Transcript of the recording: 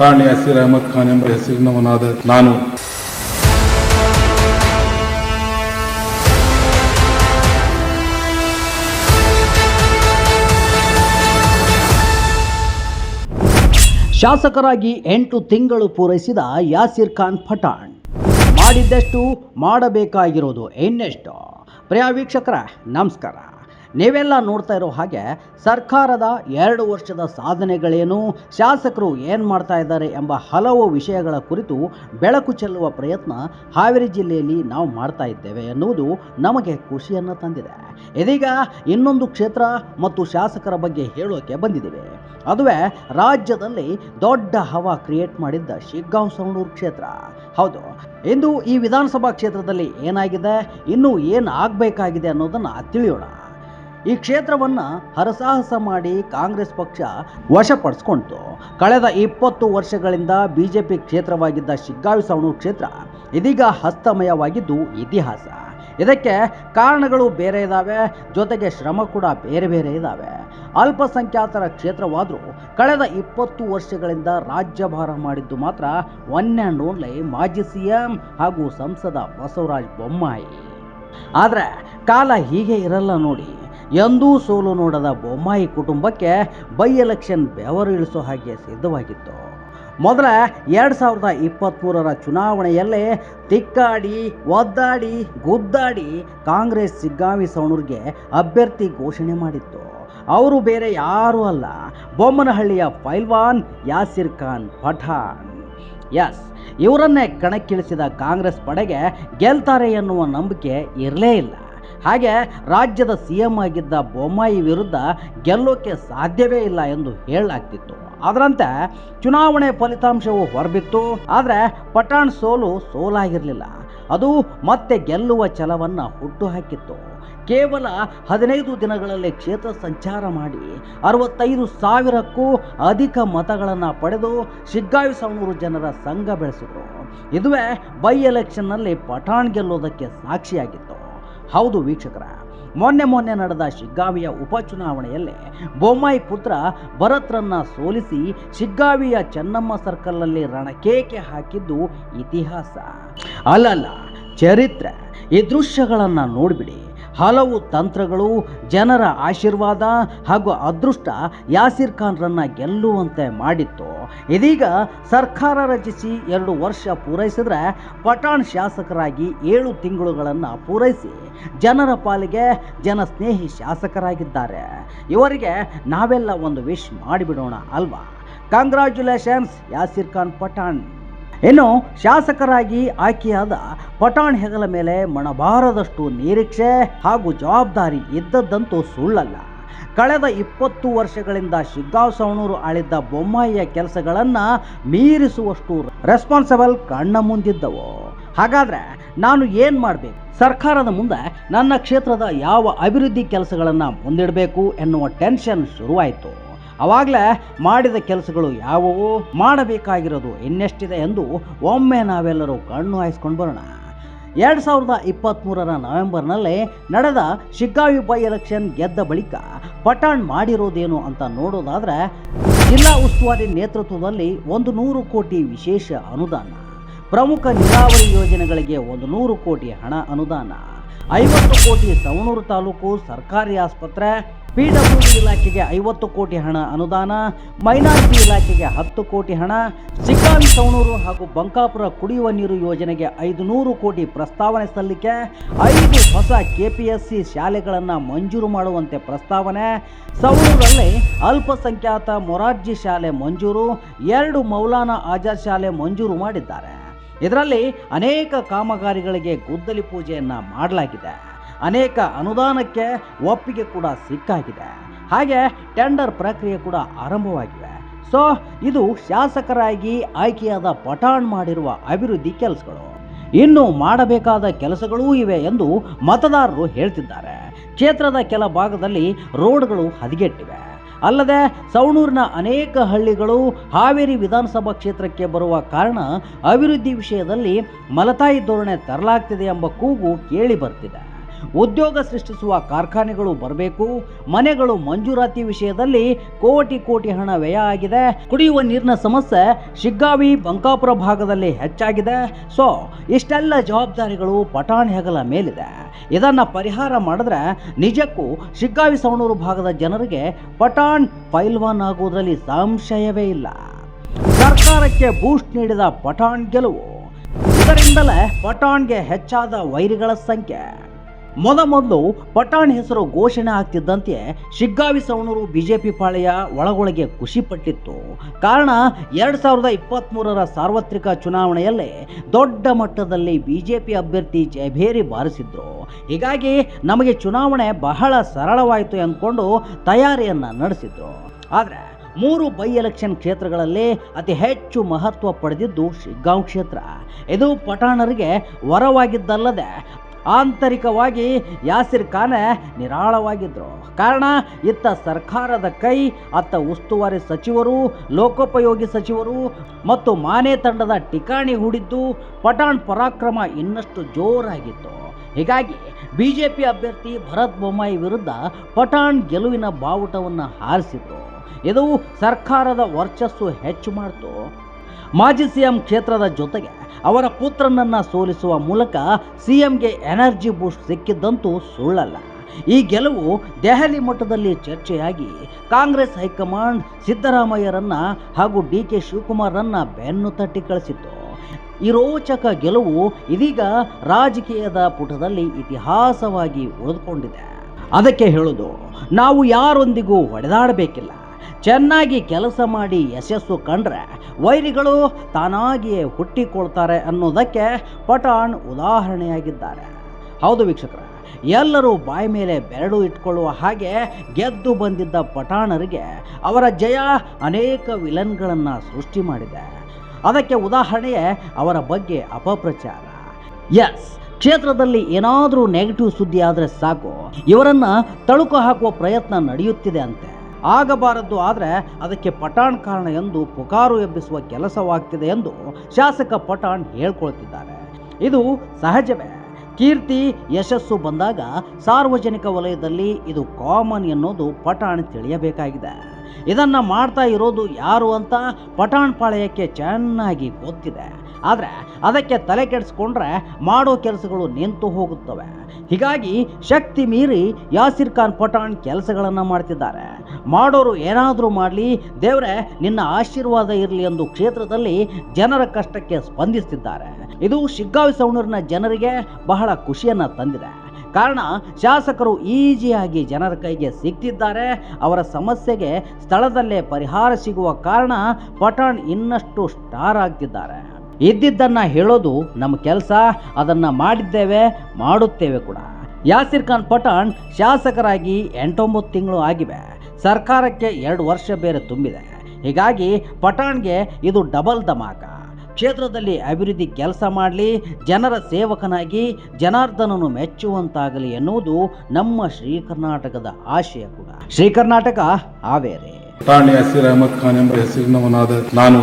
ಪಠಾಣಿ ಹಸೀರ್ ಅಹಮದ್ ಖಾನ್ ಎಂಬ ಹೆಸರಿನವನಾದ ನಾನು. ಶಾಸಕರಾಗಿ ಎಂಟು ತಿಂಗಳು ಪೂರೈಸಿದ ಯಾಸಿರ್ ಖಾನ್ ಪಠಾಣ್. ಮಾಡಿದ್ದಷ್ಟು ಮಾಡಬೇಕಾಗಿರೋದು ಇನ್ನೆಷ್ಟು? ಪ್ರಿಯ ವೀಕ್ಷಕರ, ನಮಸ್ಕಾರ. ನೀವೆಲ್ಲ ನೋಡ್ತಾ ಇರೋ ಹಾಗೆ ಸರ್ಕಾರದ ಎರಡು ವರ್ಷದ ಸಾಧನೆಗಳೇನು, ಶಾಸಕರು ಏನು ಮಾಡ್ತಾ ಇದ್ದಾರೆ ಎಂಬ ಹಲವು ವಿಷಯಗಳ ಕುರಿತು ಬೆಳಕು ಚೆಲ್ಲುವ ಪ್ರಯತ್ನ ಹಾವೇರಿ ಜಿಲ್ಲೆಯಲ್ಲಿ ನಾವು ಮಾಡ್ತಾ ಇದ್ದೇವೆ ಎನ್ನುವುದು ನಮಗೆ ಖುಷಿಯನ್ನು ತಂದಿದೆ. ಇದೀಗ ಇನ್ನೊಂದು ಕ್ಷೇತ್ರ ಮತ್ತು ಶಾಸಕರ ಬಗ್ಗೆ ಹೇಳೋಕೆ ಬಂದಿದ್ದೇವೆ. ಅದುವೇ ರಾಜ್ಯದಲ್ಲಿ ದೊಡ್ಡ ಹವಾ ಕ್ರಿಯೇಟ್ ಮಾಡಿದ್ದ ಶಿಗ್ಗಾಂವ್ ಸವಣೂರು ಕ್ಷೇತ್ರ. ಹೌದು, ಇಂದು ಈ ವಿಧಾನಸಭಾ ಕ್ಷೇತ್ರದಲ್ಲಿ ಏನಾಗಿದೆ, ಇನ್ನೂ ಏನು ಆಗಬೇಕಾಗಿದೆ ಅನ್ನೋದನ್ನು ತಿಳಿಯೋಣ. ಈ ಕ್ಷೇತ್ರವನ್ನು ಹರಸಾಹಸ ಮಾಡಿ ಕಾಂಗ್ರೆಸ್ ಪಕ್ಷ ವಶಪಡಿಸ್ಕೊಂತು ಕಳೆದ ಇಪ್ಪತ್ತು ವರ್ಷಗಳಿಂದ ಬಿಜೆಪಿ ಕ್ಷೇತ್ರವಾಗಿದ್ದ ಶಿಗ್ಗಾವಿ ಸವಣೂರು ಕ್ಷೇತ್ರ ಇದೀಗ ಹಸ್ತಮಯವಾಗಿದ್ದು ಇತಿಹಾಸ. ಇದಕ್ಕೆ ಕಾರಣಗಳು ಬೇರೆ ಇದ್ದಾವೆ ಜೊತೆಗೆ ಶ್ರಮ ಕೂಡ ಬೇರೆ ಬೇರೆ ಇದ್ದಾವೆ ಅಲ್ಪಸಂಖ್ಯಾತರ ಕ್ಷೇತ್ರವಾದರೂ ಕಳೆದ ಇಪ್ಪತ್ತು ವರ್ಷಗಳಿಂದ ರಾಜ್ಯಭಾರ ಮಾಡಿದ್ದು ಮಾತ್ರ ಒನ್ ಆ್ಯಂಡ್ ಓನ್ಲಿ ಮಾಜಿ ಸಿ ಎಂ ಹಾಗೂ ಸಂಸದ ಬಸವರಾಜ್ ಬೊಮ್ಮಾಯಿ. ಆದರೆ ಕಾಲ ಹೀಗೆ ಇರಲ್ಲ ನೋಡಿ. ಎಂದೂ ಸೋಲು ನೋಡದ ಬೊಮ್ಮಾಯಿ ಕುಟುಂಬಕ್ಕೆ ಬೈ ಎಲೆಕ್ಷನ್ ಬೆವರು ಇಳಿಸೋ ಹಾಗೆ ಸಿದ್ಧವಾಗಿತ್ತು. ಮೊದಲ ಎರಡು ಸಾವಿರದ ಇಪ್ಪತ್ತ್ಮೂರರ ಚುನಾವಣೆಯಲ್ಲೇ ತಿಕ್ಕಾಡಿ, ಒದ್ದಾಡಿ, ಗುದ್ದಾಡಿ ಕಾಂಗ್ರೆಸ್ ಸಿಗ್ಗಾವಿ ಸವಣೂರಿಗೆ ಅಭ್ಯರ್ಥಿ ಘೋಷಣೆ ಮಾಡಿತ್ತು. ಅವರು ಬೇರೆ ಯಾರೂ ಅಲ್ಲ, ಬೊಮ್ಮನಹಳ್ಳಿಯ ಫೈಲ್ವಾನ್ ಯಾಸಿರ್ ಖಾನ್ ಪಠಾಣ್. ಎಸ್, ಇವರನ್ನೇ ಕಣಕ್ಕಿಳಿಸಿದ ಕಾಂಗ್ರೆಸ್ ಪಡೆಗೆ ಗೆಲ್ತಾರೆ ಎನ್ನುವ ನಂಬಿಕೆ ಇರಲೇ ಇಲ್ಲ. ಹಾಗೆ ರಾಜ್ಯದ ಸಿ ಎಂ ಆಗಿದ್ದ ಬೊಮ್ಮಾಯಿ ವಿರುದ್ಧ ಗೆಲ್ಲೋಕೆ ಸಾಧ್ಯವೇ ಇಲ್ಲ ಎಂದು ಹೇಳಲಾಗ್ತಿತ್ತು. ಅದರಂತೆ ಚುನಾವಣೆ ಫಲಿತಾಂಶವು ಹೊರಬಿತ್ತು. ಆದರೆ ಪಠಾಣ್ ಸೋಲು ಸೋಲಾಗಿರಲಿಲ್ಲ. ಅದು ಮತ್ತೆ ಗೆಲ್ಲುವ ಛಲವನ್ನು ಹುಟ್ಟುಹಾಕಿತ್ತು. ಕೇವಲ ಹದಿನೈದು ದಿನಗಳಲ್ಲಿ ಕ್ಷೇತ್ರ ಸಂಚಾರ ಮಾಡಿ ಅರವತ್ತೈದು ಸಾವಿರಕ್ಕೂ ಅಧಿಕ ಮತಗಳನ್ನು ಪಡೆದು ಶಿಗ್ಗಾವಿ ಸವಣೂರು ಜನರ ಸಂಘ ಬೆಳೆಸಿದರು. ಇದುವೇ ಬೈ ಎಲೆಕ್ಷನ್ನಲ್ಲಿ ಪಠಾಣ್ ಗೆಲ್ಲೋದಕ್ಕೆ ಸಾಕ್ಷಿಯಾಗಿತ್ತು. ಹೌದು ವೀಕ್ಷಕರ, ಮೊನ್ನೆ ಮೊನ್ನೆ ನಡೆದ ಶಿಗ್ಗಾವಿಯ ಉಪಚುನಾವಣೆಯಲ್ಲಿ ಬೊಮ್ಮಾಯಿ ಪುತ್ರ ಭರತ್ರನ್ನ ಸೋಲಿಸಿ ಶಿಗ್ಗಾವಿಯ ಚೆನ್ನಮ್ಮ ಸರ್ಕಲ್ನಲ್ಲಿ ರಣಕೇಕೆ ಹಾಕಿದ್ದು ಇತಿಹಾಸ. ಅಲ್ಲಲ್ಲ, ಚರಿತ್ರೆ ಈ ದೃಶ್ಯಗಳನ್ನು ನೋಡಿಬಿಡಿ. ಹಲವು ತಂತ್ರಗಳು ಜನರ ಆಶೀರ್ವಾದ ಹಾಗೂ ಅದೃಷ್ಟ ಯಾಸಿರ್ ಖಾನ್ರನ್ನು ಗೆಲ್ಲುವಂತೆ ಮಾಡಿತ್ತು. ಇದೀಗ ಸರ್ಕಾರ ರಚಿಸಿ ಎರಡು ವರ್ಷ ಪೂರೈಸಿದ್ರೆ ಪಠಾಣ್ ಶಾಸಕರಾಗಿ ಏಳು ತಿಂಗಳುಗಳನ್ನು ಪೂರೈಸಿ ಜನರ ಪಾಲಿಗೆ ಜನಸ್ನೇಹಿ ಶಾಸಕರಾಗಿದ್ದಾರೆ. ಇವರಿಗೆ ನಾವೆಲ್ಲ ಒಂದು ವಿಶ್ ಮಾಡಿಬಿಡೋಣ ಅಲ್ವಾ? ಕಂಗ್ರ್ಯಾಚುಲೇಷನ್ಸ್ ಯಾಸಿರ್ ಖಾನ್, ಪಠಾಣ್. ಇನ್ನು ಶಾಸಕರಾಗಿ ಆಯ್ಕೆಯಾದ ಪಠಾಣ್ ಹೆಗಲ ಮೇಲೆ ಮಣಬಾರದಷ್ಟು ನಿರೀಕ್ಷೆ ಹಾಗೂ ಜವಾಬ್ದಾರಿ ಇದ್ದದ್ದಂತೂ ಸುಳ್ಳಲ್ಲ. ಕಳೆದ ಇಪ್ಪತ್ತು ವರ್ಷಗಳಿಂದ ಶಿಗ್ಗಾವ್ ಸವಣೂರು ಆಳಿದ್ದ ಬೊಮ್ಮಾಯಿಯ ಕೆಲಸಗಳನ್ನು ಮೀರಿಸುವಷ್ಟು ರೆಸ್ಪಾನ್ಸಿಬಲ್ ಕಣ್ಣ ಮುಂದಿದ್ದವು. ಹಾಗಾದ್ರೆ ನಾನು ಏನು ಮಾಡಬೇಕು? ಸರ್ಕಾರದ ಮುಂದೆ ನನ್ನ ಕ್ಷೇತ್ರದ ಯಾವ ಅಭಿವೃದ್ಧಿ ಕೆಲಸಗಳನ್ನು ಮುಂದಿಡಬೇಕು ಎನ್ನುವ ಟೆನ್ಷನ್ ಶುರುವಾಯಿತು. ಅವಾಗಲೇ ಮಾಡಿದ ಕೆಲಸಗಳು ಯಾವುವು? ಮಾಡಬೇಕಾಗಿರೋದು ಇನ್ನೆಷ್ಟಿದೆ ಎಂದು ಒಮ್ಮೆ ನಾವೆಲ್ಲರೂ ಕಣ್ಣು ಹಾಯಿಸ್ಕೊಂಡು ಬರೋಣ. ಎರಡು ಸಾವಿರದ ಇಪ್ಪತ್ತ್ಮೂರರ ನವೆಂಬರ್ನಲ್ಲಿ ನಡೆದ ಶಿಗ್ಗಾವಿ ಬೈ ಎಲೆಕ್ಷನ್ ಗೆದ್ದ ಬಳಿಕ ಪಠಾಣ್ ಮಾಡಿರೋದೇನು ಅಂತ ನೋಡೋದಾದರೆ, ಜಿಲ್ಲಾ ಉಸ್ತುವಾರಿ ನೇತೃತ್ವದಲ್ಲಿ ಒಂದು ನೂರು ಕೋಟಿ ವಿಶೇಷ ಅನುದಾನ, ಪ್ರಮುಖ ನೀರಾವರಿ ಯೋಜನೆಗಳಿಗೆ ಒಂದು ನೂರು ಕೋಟಿ ಹಣ ಅನುದಾನ ಐವತ್ತು ಕೋಟಿ ಸವಣೂರು ತಾಲೂಕು ಸರ್ಕಾರಿ ಆಸ್ಪತ್ರೆ ಪಿಡಬ್ಲ್ಯೂಡಿ ಇಲಾಖೆಗೆ ಐವತ್ತು ಕೋಟಿ ಹಣ ಅನುದಾನ, ಮೈನಾರಿಟಿ ಇಲಾಖೆಗೆ ಹತ್ತು ಕೋಟಿ ಹಣ ಸಿಕ್ಕಾಂ ಸವಣೂರು ಹಾಗೂ ಬಂಕಾಪುರ ಕುಡಿಯುವ ನೀರು ಯೋಜನೆಗೆ ಐದು ನೂರು ಕೋಟಿ ಪ್ರಸ್ತಾವನೆ ಸಲ್ಲಿಕೆ, ಐದು ಹೊಸ ಕೆಪಿಎಸ್ಸಿ ಶಾಲೆಗಳನ್ನು ಮಂಜೂರು ಮಾಡುವಂತೆ ಪ್ರಸ್ತಾವನೆ, ಸವಣೂರಲ್ಲಿ ಅಲ್ಪಸಂಖ್ಯಾತ ಮೊರಾರ್ಜಿ ಶಾಲೆ ಮಂಜೂರು, ಎರಡು ಮೌಲಾನಾ ಆಜಾದ್ ಶಾಲೆ ಮಂಜೂರು ಮಾಡಿದ್ದಾರೆ. ಇದರಲ್ಲಿ ಅನೇಕ ಕಾಮಗಾರಿಗಳಿಗೆ ಗುದ್ದಲಿ ಪೂಜೆಯನ್ನು ಮಾಡಲಾಗಿದೆ. ಅನೇಕ ಅನುದಾನಕ್ಕೆ ಒಪ್ಪಿಗೆ ಕೂಡ ಸಿಕ್ಕಾಗಿದೆ. ಹಾಗೆ ಟೆಂಡರ್ ಪ್ರಕ್ರಿಯೆ ಕೂಡ ಆರಂಭವಾಗಿವೆ. ಸೊ, ಇದು ಶಾಸಕರಾಗಿ ಆಯ್ಕೆಯಾದ ಪಠಾಣ್ ಮಾಡಿರುವ ಅಭಿವೃದ್ಧಿ ಕೆಲಸಗಳು. ಇನ್ನು ಮಾಡಬೇಕಾದ ಕೆಲಸಗಳೂ ಇವೆ ಎಂದು ಮತದಾರರು ಹೇಳ್ತಿದ್ದಾರೆ. ಕ್ಷೇತ್ರದ ಕೆಲ ಭಾಗದಲ್ಲಿ ರೋಡ್ಗಳು ಹದಗೆಟ್ಟಿವೆ. ಅಲ್ಲದೆ ಸವಣೂರಿನ ಅನೇಕ ಹಳ್ಳಿಗಳು ಹಾವೇರಿ ವಿಧಾನಸಭಾ ಕ್ಷೇತ್ರಕ್ಕೆ ಬರುವ ಕಾರಣ ಅಭಿವೃದ್ಧಿ ವಿಷಯದಲ್ಲಿ ಮಲತಾಯಿ ಧೋರಣೆ ತರಲಾಗ್ತಿದೆ ಎಂಬ ಕೂಗು ಕೇಳಿ ಬರ್ತಿದೆ. ಉದ್ಯೋಗ ಸೃಷ್ಟಿಸುವ ಕಾರ್ಖಾನೆಗಳು ಬರಬೇಕು, ಮನೆಗಳು ಮಂಜೂರಾತಿ ವಿಷಯದಲ್ಲಿ ಕೋಟಿ ಕೋಟಿ ಹಣ ವ್ಯಯ ಆಗಿದೆ. ಕುಡಿಯುವ ನೀರಿನ ಸಮಸ್ಯೆ ಶಿಗ್ಗಾವಿ, ಬಂಕಾಪುರ ಭಾಗದಲ್ಲಿ ಹೆಚ್ಚಾಗಿದೆ. ಸೊ ಇಷ್ಟೆಲ್ಲ ಜವಾಬ್ದಾರಿಗಳು ಪಟಾಣಿ ಹೆಗಲ ಮೇಲಿದೆ. ಇದನ್ನು ಪರಿಹಾರ ಮಾಡಿದ್ರೆ ನಿಜಕ್ಕೂ ಶಿಗ್ಗಾವಿ, ಸವಣೂರು ಭಾಗದ ಜನರಿಗೆ ಪಟಾಣ್ ಫೈಲ್ವಾನ್ ಆಗುವುದರಲ್ಲಿ ಸಂಶಯವೇ ಇಲ್ಲ. ಸರ್ಕಾರಕ್ಕೆ ಬೂಸ್ಟ್ ನೀಡಿದ ಪಠಾಣ್ ಗೆಲುವು. ಇದರಿಂದಲೇ ಪಠಾಣ್ಗೆ ಹೆಚ್ಚಾದ ವೈರಿಗಳ ಸಂಖ್ಯೆ. ಮೊದಮೊದಲು ಪಠಾಣ್ ಹೆಸರು ಘೋಷಣೆ ಆಗ್ತಿದ್ದಂತೆ ಶಿಗ್ಗಾವಿ ಸವಣೂರು ಬಿಜೆಪಿ ಪಾಳೆಯ ಒಳಗೊಳಗೆ ಖುಷಿ ಪಟ್ಟಿತ್ತು. ಕಾರಣ ಎರಡ್ ಸಾವಿರದ ಇಪ್ಪತ್ತ್ಮೂರರ ಸಾರ್ವತ್ರಿಕ ಚುನಾವಣೆಯಲ್ಲಿ ದೊಡ್ಡ ಮಟ್ಟದಲ್ಲಿ ಬಿಜೆಪಿ ಅಭ್ಯರ್ಥಿ ಜಯಭೇರಿ ಬಾರಿಸಿದ್ರು. ಹೀಗಾಗಿ ನಮಗೆ ಚುನಾವಣೆ ಬಹಳ ಸರಳವಾಯಿತು ಅಂದ್ಕೊಂಡು ತಯಾರಿಯನ್ನ ನಡೆಸಿದ್ರು. ಆದರೆ ಮೂರು ಬೈ ಎಲೆಕ್ಷನ್ ಕ್ಷೇತ್ರಗಳಲ್ಲಿ ಅತಿ ಹೆಚ್ಚು ಮಹತ್ವ ಪಡೆದಿದ್ದು ಶಿಗ್ಗಾಂವ್ ಕ್ಷೇತ್ರ. ಇದು ಪಠಾಣರಿಗೆ ವರವಾಗಿದ್ದಲ್ಲದೆ ಆಂತರಿಕವಾಗಿ ಯಾಸಿರ್ ಖಾನ್ ನಿರಾಳವಾಗಿದ್ದರು. ಕಾರಣ, ಇತ್ತ ಸರ್ಕಾರದ ಕೈ, ಅತ್ತ ಉಸ್ತುವಾರಿ ಸಚಿವರು, ಲೋಕೋಪಯೋಗಿ ಸಚಿವರು ಮತ್ತು ಮಾನೆ ತಂಡದ ಟಿಕಾಣಿ ಹೂಡಿದ್ದು ಪಠಾಣ್ ಪರಾಕ್ರಮ ಇನ್ನಷ್ಟು ಜೋರಾಗಿತ್ತು. ಹೀಗಾಗಿ ಬಿ ಜೆ ಪಿ ಅಭ್ಯರ್ಥಿ ಭರತ್ ಬೊಮ್ಮಾಯಿ ವಿರುದ್ಧ ಪಠಾಣ್ ಗೆಲುವಿನ ಬಾವುಟವನ್ನು ಹಾರಿಸಿದ್ರು. ಇದು ಸರ್ಕಾರದ ವರ್ಚಸ್ಸು ಹೆಚ್ಚು ಮಾಡಿತು. ಮಾಜಿ ಸಿಎಂ ಕ್ಷೇತ್ರದ ಜೊತೆಗೆ ಅವರ ಪುತ್ರನನ್ನು ಸೋಲಿಸುವ ಮೂಲಕ ಸಿಎಂಗೆ ಎನರ್ಜಿ ಬೂಸ್ಟ್ ಸಿಕ್ಕಿದ್ದಂತೂ ಸುಳ್ಳಲ್ಲ. ಈ ಗೆಲುವು ದೆಹಲಿ ಮಟ್ಟದಲ್ಲಿ ಚರ್ಚೆಯಾಗಿ ಕಾಂಗ್ರೆಸ್ ಹೈಕಮಾಂಡ್ ಸಿದ್ದರಾಮಯ್ಯರನ್ನ ಹಾಗೂ ಡಿ ಕೆ ಶಿವಕುಮಾರ್ರನ್ನ ಬೆನ್ನು ತಟ್ಟಿ ಕಳಿಸಿತ್ತು. ಈ ರೋಚಕ ಗೆಲುವು ಇದೀಗ ರಾಜಕೀಯದ ಪುಟದಲ್ಲಿ ಇತಿಹಾಸವಾಗಿ ಉಳಿದುಕೊಂಡಿದೆ. ಅದಕ್ಕೆ ಹೇಳೋದು, ನಾವು ಯಾರೊಂದಿಗೂ ಹೊಡೆದಾಡಬೇಕಿಲ್ಲ. ಚೆನ್ನಾಗಿ ಕೆಲಸ ಮಾಡಿ ಯಶಸ್ಸು ಕಂಡ್ರೆ ವೈರಿಗಳು ತಾನಾಗಿಯೇ ಹುಟ್ಟಿಕೊಳ್ತಾರೆ ಅನ್ನೋದಕ್ಕೆ ಪಠಾಣ್ ಉದಾಹರಣೆಯಾಗಿದ್ದಾರೆ. ಹೌದು ವೀಕ್ಷಕರ, ಎಲ್ಲರೂ ಬಾಯಿ ಮೇಲೆ ಬೆರಳು ಇಟ್ಕೊಳ್ಳುವ ಹಾಗೆ ಗೆದ್ದು ಬಂದಿದ್ದ ಪಠಾಣರಿಗೆ ಅವರ ಜಯ ಅನೇಕ ವಿಲನ್ಗಳನ್ನು ಸೃಷ್ಟಿ ಮಾಡಿದೆ. ಅದಕ್ಕೆ ಉದಾಹರಣೆಯೇ ಅವರ ಬಗ್ಗೆ ಅಪಪ್ರಚಾರ. ಎಸ್, ಕ್ಷೇತ್ರದಲ್ಲಿ ಏನಾದರೂ ನೆಗೆಟಿವ್ ಸುದ್ದಿ ಆದರೆ ಸಾಕು, ಇವರನ್ನು ತಳುಕು ಹಾಕುವ ಪ್ರಯತ್ನ ನಡೆಯುತ್ತಿದೆ ಅಂತೆ. ಆಗಬಾರದ್ದು ಆದರೆ ಅದಕ್ಕೆ ಪಠಾಣ್ ಕಾರಣ ಎಂದು ಪುಕಾರು ಎಬ್ಬಿಸುವ ಕೆಲಸವಾಗ್ತಿದೆ ಎಂದು ಶಾಸಕ ಪಠಾಣ್ ಹೇಳ್ಕೊಳ್ತಿದ್ದಾರೆ. ಇದು ಸಹಜವೇ. ಕೀರ್ತಿ, ಯಶಸ್ಸು ಬಂದಾಗ ಸಾರ್ವಜನಿಕ ವಲಯದಲ್ಲಿ ಇದು ಕಾಮನ್ ಎನ್ನುವುದು ಪಠಾಣ್ ತಿಳಿಯಬೇಕಾಗಿದೆ. ಇದನ್ನು ಮಾಡ್ತಾ ಇರೋದು ಯಾರು ಅಂತ ಪಠಾಣ್ ಪಾಳಯಕ್ಕೆ ಚೆನ್ನಾಗಿ ಗೊತ್ತಿದೆ. ಆದರೆ ಅದಕ್ಕೆ ತಲೆ ಕೆಡಿಸ್ಕೊಂಡ್ರೆ ಮಾಡೋ ಕೆಲಸಗಳು ನಿಂತು ಹೋಗುತ್ತವೆ. ಹೀಗಾಗಿ ಶಕ್ತಿ ಮೀರಿ ಯಾಸಿರ್ ಖಾನ್ ಪಠಾಣ್ ಕೆಲಸಗಳನ್ನು ಮಾಡ್ತಿದ್ದಾರೆ. ಮಾಡೋರು ಏನಾದರೂ ಮಾಡಲಿ, ದೇವರೇ ನಿನ್ನ ಆಶೀರ್ವಾದ ಇರಲಿ ಎಂದು ಕ್ಷೇತ್ರದಲ್ಲಿ ಜನರ ಕಷ್ಟಕ್ಕೆ ಸ್ಪಂದಿಸ್ತಿದ್ದಾರೆ. ಇದು ಶಿಗ್ಗಾವಿ ಸವಣೂರಿನ ಜನರಿಗೆ ಬಹಳ ಖುಷಿಯನ್ನು ತಂದಿದೆ. ಕಾರಣ ಶಾಸಕರು ಈಜಿಯಾಗಿ ಜನರ ಕೈಗೆ ಸಿಗ್ತಿದ್ದಾರೆ. ಅವರ ಸಮಸ್ಯೆಗೆ ಸ್ಥಳದಲ್ಲೇ ಪರಿಹಾರ ಸಿಗುವ ಕಾರಣ ಪಠಾಣ್ ಇನ್ನಷ್ಟು ಸ್ಟಾರ್ ಆಗ್ತಿದ್ದಾರೆ. ಇದ್ದಿದ್ದನ್ನ ಹೇಳೋದು ನಮ್ಮ ಕೆಲಸ, ಅದನ್ನ ಮಾಡಿದ್ದೇವೆ, ಮಾಡುತ್ತೇವೆ ಕೂಡ. ಯಾಸಿರ್ ಖಾನ್ ಪಠಾಣ್ ಶಾಸಕರಾಗಿ ಎಂಟೊಂಬತ್ತು ತಿಂಗಳು ಆಗಿವೆ. ಸರ್ಕಾರಕ್ಕೆ ಎರಡು ವರ್ಷ ಬೇರೆ ತುಂಬಿದೆ. ಹೀಗಾಗಿ ಪಠಾಣ್ಗೆ ಇದು ಡಬಲ್ ಧಮಾಕ. ಕ್ಷೇತ್ರದಲ್ಲಿ ಅಭಿವೃದ್ಧಿ ಕೆಲಸ ಮಾಡಲಿ, ಜನರ ಸೇವಕನಾಗಿ ಜನಾರ್ದನನ್ನು ಮೆಚ್ಚುವಂತಾಗಲಿ ಎನ್ನುವುದು ನಮ್ಮ ಶ್ರೀ ಕರ್ನಾಟಕದ ಆಶಯ ಕೂಡ. ಶ್ರೀ ಕರ್ನಾಟಕ ಹಾವೇರಿ. ಪಠಾಣಿ ಹಸಿರ್ ಅಹಮದ್ ಖಾನ್ ಎಂಬ ಹೆಸರಿನವನಾದ ನಾನು.